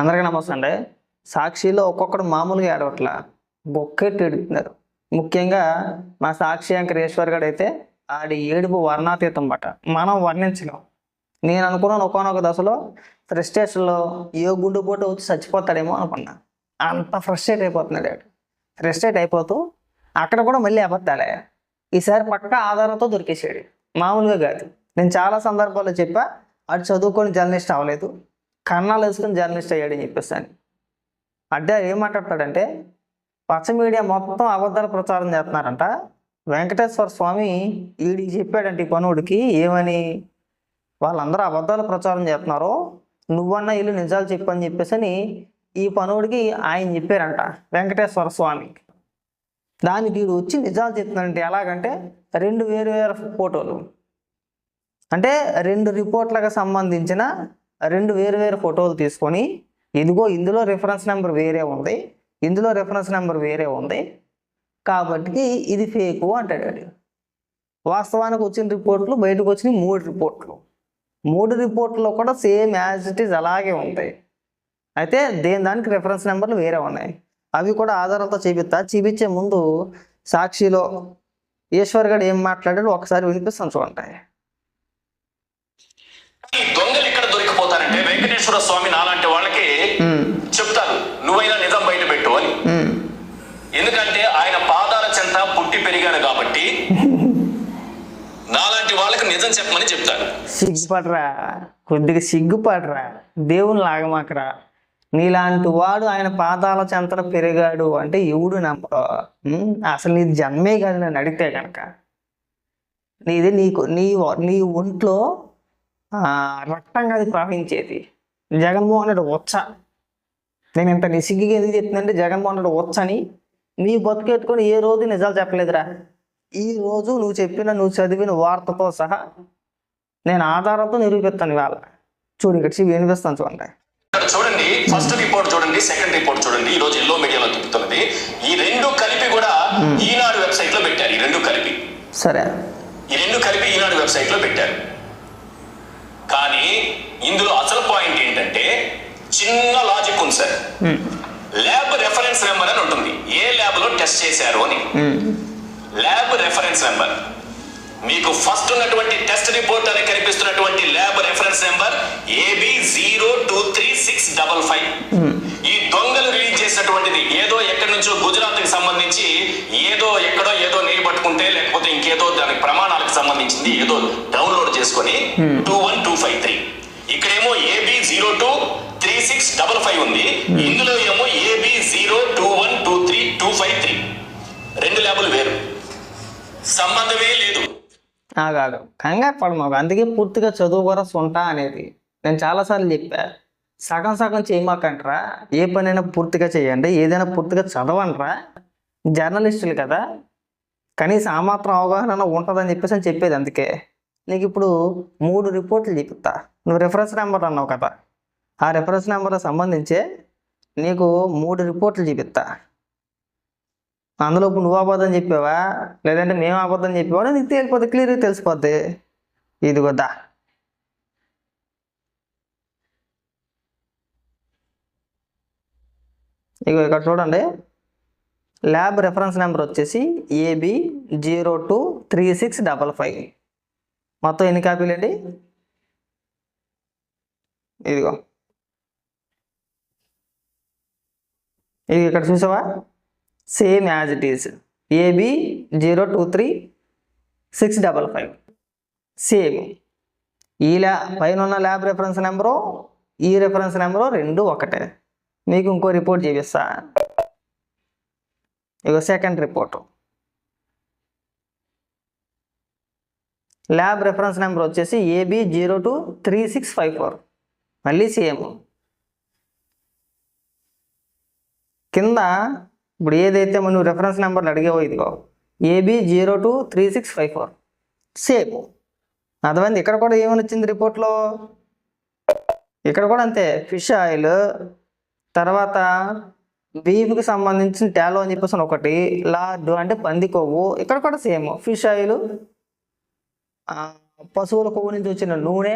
అందరికీ నమస్తే అండి. సాక్షిలో ఒక్కొక్కడు మామూలుగా ఏడవట్ల బొక్కెట్టి ఎడుతున్నారు. ముఖ్యంగా మా సాక్షి యాంకర్ ఈశ్వర్ గడు అయితే ఆడి ఏడుపు వర్ణాతీతం బట మనం వర్ణించలేం. నేను అనుకున్నాను ఒకనొక దశలో ఫ్రస్ట్రేషన్లో ఏ గుండెపోటు వచ్చి చచ్చిపోతాడేమో అనుకున్నా. అంత ఫ్రస్ట్రేట్ అయిపోతున్నాడు ఆడు. ఫ్రస్ట్రేట్ అయిపోతూ అక్కడ కూడా మళ్ళీ అబద్ధాలే. ఈసారి పక్క ఆధారంతో దొరికేసాడు మామూలుగా కాదు. నేను చాలా సందర్భాల్లో చెప్పా అటు చదువుకొని జర్నలిస్ట్ అవ్వలేదు. కన్నాలు వేసుకుని జర్నలిస్ట్ అయ్యాడని అని అంటే ఏం మాట్లాడతాడంటే పచ్చ మీడియా మొత్తం అబద్ధాలు ప్రచారం చేస్తున్నారంట. వెంకటేశ్వర స్వామి వీడికి చెప్పాడంటే ఈ పనుడికి ఏమని? వాళ్ళందరూ అబద్ధాలు ప్రచారం చేస్తున్నారు నువ్వన్నా ఇల్లు నిజాలు చెప్పని చెప్పేసి అని ఈ పనుడికి ఆయన చెప్పారంట వెంకటేశ్వర స్వామి. దానికి వీడు వచ్చి నిజాలు చెప్తున్నాడంటే ఎలాగంటే రెండు వేరు వేరు ఫోటోలు. అంటే రెండు రిపోర్ట్లకు సంబంధించిన రెండు వేరు వేరు ఫోటోలు తీసుకొని ఇదిగో ఇందులో రిఫరెన్స్ నెంబర్ వేరే ఉంది ఇందులో రిఫరెన్స్ నెంబర్ వేరే ఉంది కాబట్టి ఇది ఫేకు అంటాడు వాడు. వాస్తవానికి వచ్చిన రిపోర్ట్లు బయటకు వచ్చిన మూడు రిపోర్ట్లు మూడు రిపోర్ట్లో కూడా సేమ్ యాజ్ ఇట్ ఈజ్ అలాగే ఉంటాయి అయితే దేని దానికి రిఫరెన్స్ నెంబర్లు వేరే ఉన్నాయి? అవి కూడా ఆధారాలతో చూపిస్తా. చూపించే ముందు సాక్షిలో ఈశ్వర్ గడు ఏం మాట్లాడాడు ఒకసారి వినిపిస్తాను చూడండి. దొంగలు వెంకటేశ్వర స్వామి నాలాంటి వాళ్ళకి చెప్తారు నువ్వైనా నిజం బయట పెట్టు అని. ఎందుకంటే ఆయన పాదాల చెంత పుట్టి పెరిగాడు కాబట్టి నాలాంటి వాళ్ళకి నిజం చెప్పమని చెప్తారు. సిగ్గుపడరా కొద్దిగా సిగ్గుపడరా దేవుని లాగమాకరా. నీలాంటి వాడు ఆయన పాదాల చెంతన పెరిగాడు అంటే ఎవడు నమ్మడు. అసలు నీ జన్మే కాదు నన్ను అడిగితే కనుక నీది నీకు నీ నీ ఒంట్లో ఆ, రక్తంగా అది ప్రవహించేది. జగన్మోహన్ రెడ్డి వచ్చ. నేను ఇంత నిసిగ్గిగా ఎందుకు చెప్తుందంటే జగన్మోహన్ రెడ్డి వచ్చని నీ బతుకెట్టుకొని ఏ రోజు నిజాలు చెప్పలేదురా. ఈ రోజు నువ్వు చెప్పిన నువ్వు చదివిన వార్తతో సహా నేను ఆధారంతో నిరూపిస్తాను ఇవాళ. చూడు ఇక్కడ చూపి వినిపిస్తాను చూడండి. చూడండి ఫస్ట్ రిపోర్ట్ చూడండి సెకండ్ రిపోర్ట్ చూడండి. ఈ రోజు ఎల్లో మీడియాలో తిప్పుతున్నది. ఈ రెండు కలిపి కూడా ఈనాడు వెబ్సైట్లో పెట్టారు ఈ రెండు కలిపి. సరే. ఈ రెండు కలిపి ఈనాడు వెబ్సైట్లో పెట్టారు. కానీ ఇందులో అసలు పాయింట్ చిన్న లాజిక్ ఉంది సార్. ల్యాబ్ రెఫరెన్స్ నెంబర్ అని ఉంటుంది. ఏ ల్యాబ్లో టెస్ట్ చేశారు అని. ల్యాబ్ రెఫరెన్స్ నెంబర్ మీకు ఫస్ట్ ఉన్నటువంటి టెస్ట్ రిపోర్ట్ అని కనిపిస్తున్నటువంటి lab reference number A B zero two three six double five ఈ దొంగలు రిలీజ్ చేసినటువంటిది ఏదో ఎక్కడి నుంచో గుజరాత్కి సంబంధించి ఏదో ఎక్కడో ఏదో నీళ్ళు పట్టుకుంటే లేకపోతే ఇంకేదో దాని ప్రమాణాలకు సంబంధించింది ఏదో డౌన్లోడ్ చేసుకొని two one two five three ఇక్కడేమో A B zero two three six double five ఉంది. ఇందులో ఏమో A B zero two one two three two five three. రెండు ల్యాబులు వేరు. సంబంధమే లేదు. ఆగాదు కంగారు పడు మాకు అందుకే పూర్తిగా చదువు కూడా సొంట అనేది నేను చాలాసార్లు చెప్పా. సగం సగం చేయమాకంట్రా. ఏ పనైనా పూర్తిగా చేయండి. ఏదైనా పూర్తిగా చదవండిరా. జర్నలిస్టులు కదా. కనీసం ఆ మాత్రం అవగాహన ఉంటుందని చెప్పేసి అని చెప్పేది అందుకే. నీకు ఇప్పుడు మూడు రిపోర్ట్లు చూపిస్తా నువ్వు రెఫరెన్స్ నెంబర్ అన్నావు కదా. ఆ రెఫరెన్స్ నెంబర్కి సంబంధించే నీకు మూడు రిపోర్ట్లు చూపిస్తా అందులో ఇప్పుడు నువ్వు అబద్ధం చెప్పావా? లేదంటే మేము అబద్ధం చెప్పావా? నీకు తేలిపోతే క్లియర్గా తెలిసిపోద్ది. ఇదిగోద్దా ఇక ఇక్కడ చూడండి. ల్యాబ్ రెఫరెన్స్ నెంబర్ వచ్చేసి A B zero two three six double five మొత్తం ఎన్ని కాపీలు అండి? ఇదిగో. ఇది ఇక్కడ చూసావా? Same as it is A B zero two three six double five. Same. ఈ ల్యా పైన ఉన్న ల్యాబ్ రెఫరెన్స్ నెంబరు ఈ రెఫరెన్స్ నెంబరు రెండు ఒకటే. మీకు ఇంకో రిపోర్ట్ చూపిస్తా. ఇక second report. Lab reference number వచ్చేసి A B zero two three six five four మళ్ళీ సేమ్ కింద ఇప్పుడు ఏదైతే నువ్వు రెఫరెన్స్ నెంబర్లు అడిగావో ఇదిగో A B zero two three six five four same అదవంది ఇక్కడ కూడా ఏమని వచ్చింది రిపోర్ట్లో ఇక్కడ కూడా అంతే. ఫిష్ ఆయిల్ తర్వాత బీఫ్కి సంబంధించిన టాలో అని చెప్పేసి ఒకటి లార్డు అంటే పంది కొవ్వు ఇక్కడ కూడా సేమ్ ఫిష్ ఆయిల్ పశువుల కొవ్వు నుంచి వచ్చిన నూనె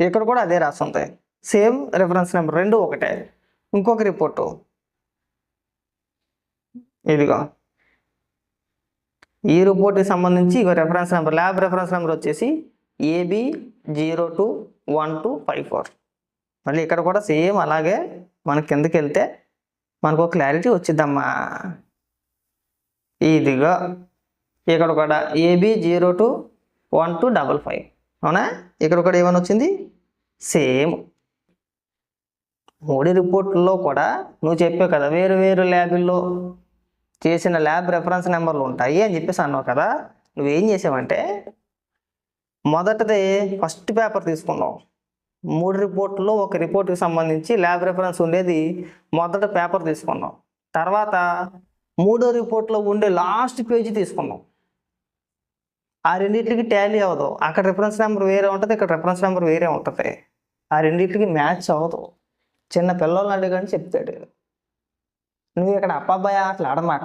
ఇక్కడ కూడా అదే రాస్తుంది సేమ్ రెఫరెన్స్ నెంబర్ రెండు ఒకటే. ఇంకొక రిపోర్టు. ఇదిగో. ఈ రిపోర్ట్కి సంబంధించి ఇక reference number lab reference number వచ్చేసి A B zero two one two five four మళ్ళీ ఇక్కడ కూడా సేమ్ అలాగే మన కిందకి వెళ్తే మనకు ఒక క్లారిటీ వచ్చిద్దమ్మా. ఇదిగో. ఇక్కడ కూడా A B zero two one two double five అవునా? ఇక్కడ కూడా ఏమైనా వచ్చింది? సేమ్ మూడు రిపోర్ట్లలో కూడా నువ్వు చెప్పావు కదా వేరు వేరు ల్యాబుల్లో చేసిన ల్యాబ్ రెఫరెన్స్ నెంబర్లు ఉంటాయి అని చెప్పేసి అన్నావు కదా నువ్వేం చేసావంటే మొదటిది ఫస్ట్ పేపర్ తీసుకున్నావు. మూడు రిపోర్ట్లో ఒక రిపోర్ట్కి సంబంధించి ల్యాబ్ రెఫరెన్స్ ఉండేది మొదట పేపర్ తీసుకున్నాం తర్వాత మూడో రిపోర్ట్లో ఉండే లాస్ట్ పేజీ తీసుకున్నాం ఆ రెండింటికి టాలీ అవ్వదు. అక్కడ రిఫరెన్స్ నెంబర్ వేరే ఉంటుంది ఇక్కడ రిఫరెన్స్ నెంబర్ వేరే ఉంటుంది. ఆ రెండింటికి మ్యాచ్ అవ్వదు. చిన్న పిల్లల్ని అడిగని చెప్తాడు. నువ్వు ఇక్కడ అబ్బాయి అట్లా ఆడమాక.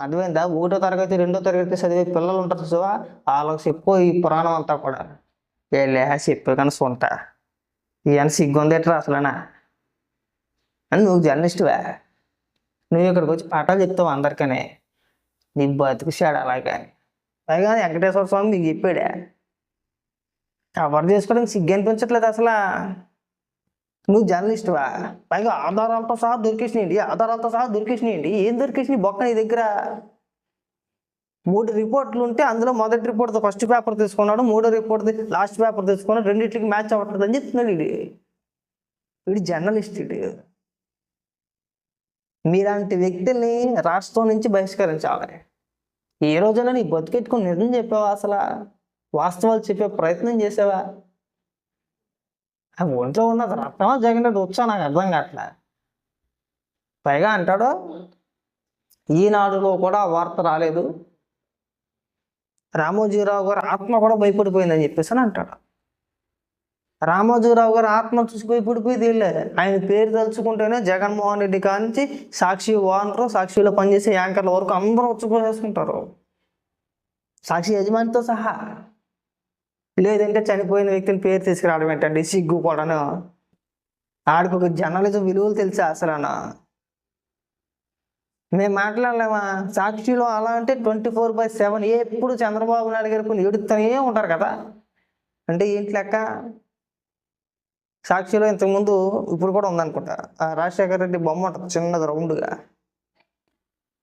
అర్థమైందా? ఒకటో తరగతి రెండో తరగతి చదివే పిల్లలు ఉంటారు చూసా వాళ్ళకి చెప్పు ఈ పురాణం అంతా కూడా. వెళ్ళే చెప్పు కానీ సొంత. ఇవన్నీ సిగ్గుందేట్రా అసలేనా? అని నువ్వు జర్నలిస్టువా? నువ్వు ఇక్కడికి వచ్చి పాఠాలు చెప్తావు అందరికనే. నీ బతుకు షాడు అలాగే పైగా వెంకటేశ్వర స్వామి నీకు చెప్పాడే. కవర్ చేసుకోవడానికి సిగ్గు అనిపించట్లేదు అసలు. నువ్వు జర్నలిస్ట్వా? పైగా ఆధారాలతో సహా దొరికేసినాయండి. ఆధారాలతో సహా దొరికేసినాయండి. ఏం దొరికేసినాయి? బొక్క నీ దగ్గర. మూడు రిపోర్ట్లు ఉంటే అందులో మొదటి రిపోర్ట్ ఫస్ట్ పేపర్ తీసుకున్నాడు మూడో రిపోర్ట్ లాస్ట్ పేపర్ తీసుకున్నాడు రెండింటికి మ్యాచ్ అవ్వట్లేదు అని చెప్తున్నాడు ఇది వీడు జర్నలిస్ట్ ఇది మీలాంటి వ్యక్తుల్ని రాష్ట్రం నుంచి బహిష్కరించాలి. ఏ రోజైనా నీ బతికెట్టుకుని నిజం చెప్పావా? అసలు వాస్తవాలు చెప్పే ప్రయత్నం చేసావా? ఆ ఒంట్లో ఉన్నది రక్తమా జగన్ వచ్చా నాకు అర్థం కావట్లే. పైగా అంటాడు ఈనాడులో కూడా వార్త రాలేదు. రామోజీరావు గారు ఆత్మ కూడా భయపడిపోయిందని చెప్పేసి అని అంటాడు. రామోజీరావు గారు ఆత్మ చూసి పుడిపోయి వీళ్ళే ఆయన పేరు తలుచుకుంటేనే జగన్మోహన్ రెడ్డి కానించి సాక్షి ఓనరు సాక్షిలో పనిచేసే యాంకర్ల వరకు అందరూ వచ్చిపోసేసుకుంటారు సాక్షి యజమానితో సహా. లేదంటే చనిపోయిన వ్యక్తిని పేరు తీసుకురావడం ఏంటండి? సిగ్గు కూడాను? ఆడికి ఒక జర్నలిజం విలువలు తెలుసా అసలు మేము మాట్లాడలేమా? సాక్షిలో అలా అంటే ట్వంటీ ఫోర్ బై సెవెన్ ఎప్పుడు చంద్రబాబు నాయుడు గారు కొన్ని ఎడుతూనే ఉంటారు కదా. అంటే ఏంటి లెక్క? సాక్షిలో ఇంతకుముందు ఇప్పుడు కూడా ఉందనుకుంటా. ఆ రాజశేఖర రెడ్డి బొమ్మ ఉంటుంది చిన్నది రౌండ్గా.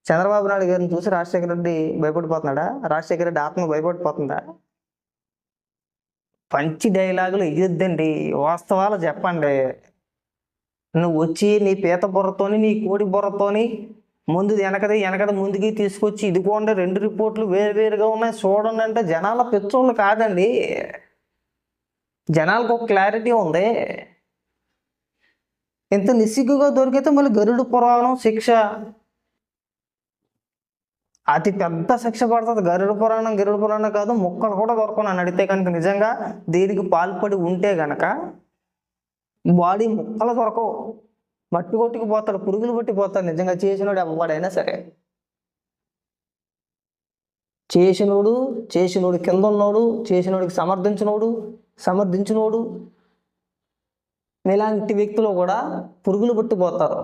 చంద్రబాబు నాయుడు గారిని చూసి రాజశేఖర రెడ్డి భయపడిపోతున్నాడా? రాజశేఖర రెడ్డి ఆత్మ భయపడిపోతుందా? పంచి డైలాగులు ఇద్దండి వాస్తవాలు చెప్పండి. నువ్వు వచ్చి నీ పీత బుర్రతోని నీ కోడి బుర్రతోని ముందు వెనకది వెనకది ముందుకి తీసుకొచ్చి ఇదిగోండి రెండు రిపోర్ట్లు వేరు వేరుగా ఉన్నాయి. చూడండి అంటే జనాల పిచ్చోళ్ళు కాదండి. జనాలకు ఒక క్లారిటీ ఉంది. ఇంత నిస్సిగ్గుగా దొరికితే మళ్ళీ గరుడు పురాణం శిక్ష. అతి పెద్ద శిక్ష పడుతుంది. గరుడు పురాణం గరుడు పురాణం కాదు ముక్కలు కూడా దొరకను అని అడిగితే కనుక. నిజంగా దీనికి పాల్పడి ఉంటే గనక బాడీ ముక్కలు దొరకవు. మట్టి కొట్టుకు పోతాడు పురుగులు పట్టి పోతాడు. నిజంగా చేసినోడు ఎవడైనా సరే. చేసినోడు చేసినోడు కింద ఉన్నోడు చేసినోడికి సమర్థించినోడు సమర్థించినోడు ఇలాంటి వ్యక్తులు కూడా పురుగులు పుట్టిపోతారు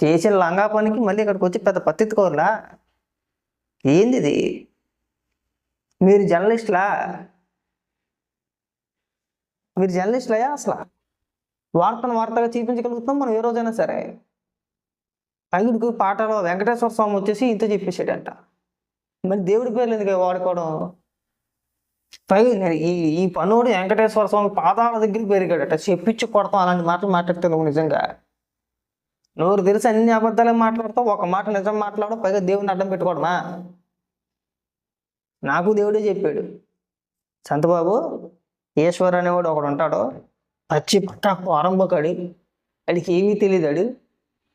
చేసిన లంగా పనికి మళ్ళీ ఇక్కడికి వచ్చి పెద్ద పత్తిత్తుకోరులా ఏంది ఇది మీరు జర్నలిస్టులా? మీరు జర్నలిస్టులయా అసలు? వార్తను వార్తగా చూపించగలుగుతున్నాం మనం ఏ రోజైనా సరే. పైకి పాటలో వెంకటేశ్వర స్వామి వచ్చేసి ఇంత చెప్పేసాడంట మరి దేవుడి పేర్లు ఎందుకు వాడుకోవడం? పైగా ఈ ఈ పనుడు వెంకటేశ్వర స్వామి పాదాల దగ్గరికి పెరిగాడట. చెప్పించి కొడతాం అలాంటి మాటలు మాట్లాడితే నువ్వు నిజంగా? నోరు తెలిసి అన్ని అబద్ధాలు మాట్లాడతావు. ఒక మాట నిజం మాట్లాడు పైగా దేవుడిని అడ్డం పెట్టుకోవడమా నాకు దేవుడే చెప్పాడు. సంతబాబు ఈశ్వర్ అనేవాడు ఒకడు ఉంటాడు. పచ్చి పట్ట ఆరంభకాడి. వాడికి ఏమీ తెలియదాడు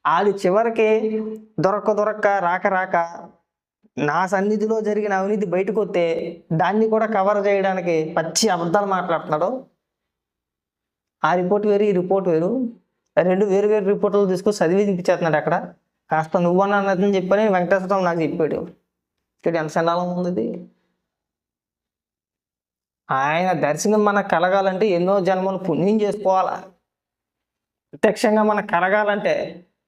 ఆడి చివరికి దొరక్క దొరక్క రాక రాక నా సన్నిధిలో జరిగిన అవినీతి బయటకు వస్తే దాన్ని కూడా కవర్ చేయడానికి పచ్చి అబద్ధాలు మాట్లాడుతున్నాడు. ఆ రిపోర్ట్ వేరు ఈ రిపోర్ట్ వేరు. రెండు వేరు వేరు రిపోర్టులు తీసుకొని చదివి తినిపించేస్తున్నాడు అక్కడ. కాస్త నువ్వన్నా అన్నదని చెప్పని వెంకటేశ్వరరావు నాకు చెప్పాడు. ఇక్కడ ఎంత సండాలం ఉంది ఆయన దర్శనం మనకు కలగాలంటే ఎన్నో జన్మలు పుణ్యం చేసుకోవాలా? ప్రత్యక్షంగా మనకు కలగాలంటే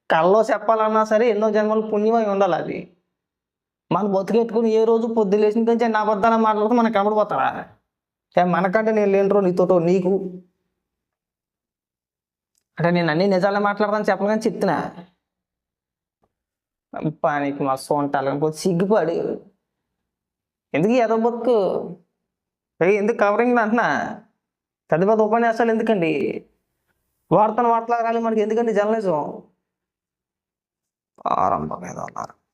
కల్లో చెప్పాలన్నా సరే ఎన్నో జన్మలు పుణ్యమై ఉండాలి అది. మన బతికెట్టుకుని ఏ రోజు పొద్దు లేచిన నుంచి నా అబద్ధాలు మాట్లాడితే మనకు కనబడిపోతారా మనకంటే నేను లేనిరో నీతోటో నీకు? అంటే నేను అన్ని నిజాలే మాట్లాడతాను చెప్పగానే చెప్తున్నా. పానికి మస్తు ఉంటాను సిగ్గుపడి. ఎందుకు ఎదో బతుకు? ఎందుకు కవరింగ్ అంటున్నా? పెద్ద పెద్ద ఉపన్యాసాలు ఎందుకండి? వార్తలు మాట్లాడాలి మనకి ఎందుకండి జర్నలిజం? ఆరంభం ఏదో అన్నారు.